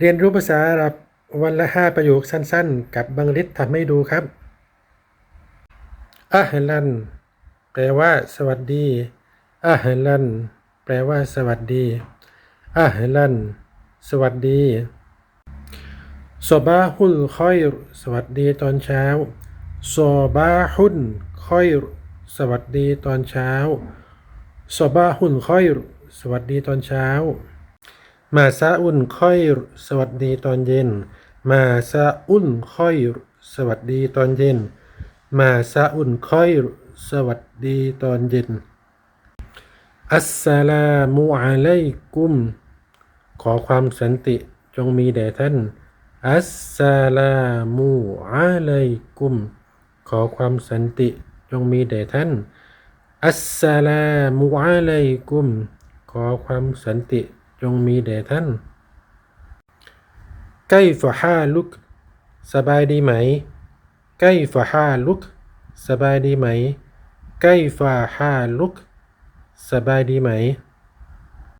เรียนรู้ภาษาอาหรับวันละห้าประโยคสั้นๆ กับบังลิศทำให้ดูครับอะฮลัน แปลว่า สวัสดีอะฮลัน แปลว่า สวัสดีอะฮลัน สวัสดีซอบาฮุลคอยสวัสดีตอนเช้าซอบาฮุนคอยสวัสดีตอนเช้าซอบาฮุนคอยสวัสดีตอนเช้า มาซาอุนค่อยสวัสดีตอนเย็น มาซาอุนค่อยสวัสดีตอนเย็น มาซาอุนค่อยสวัสดีตอนเย็น อัสสลามุอะลัยกุม ขอความสันติจงมีแด่ท่าน อัสสลามุอะลัยกุม ขอความสันติจงมีแด่ท่าน อัสสลามุอะลัยกุม ขอความสันติ จงมีแด่ท่านไกฟะฮาลุก สบายดีไหมไกฟะฮาลุก สบายดีไหมไกฟะฮาลุก สบายดีไหม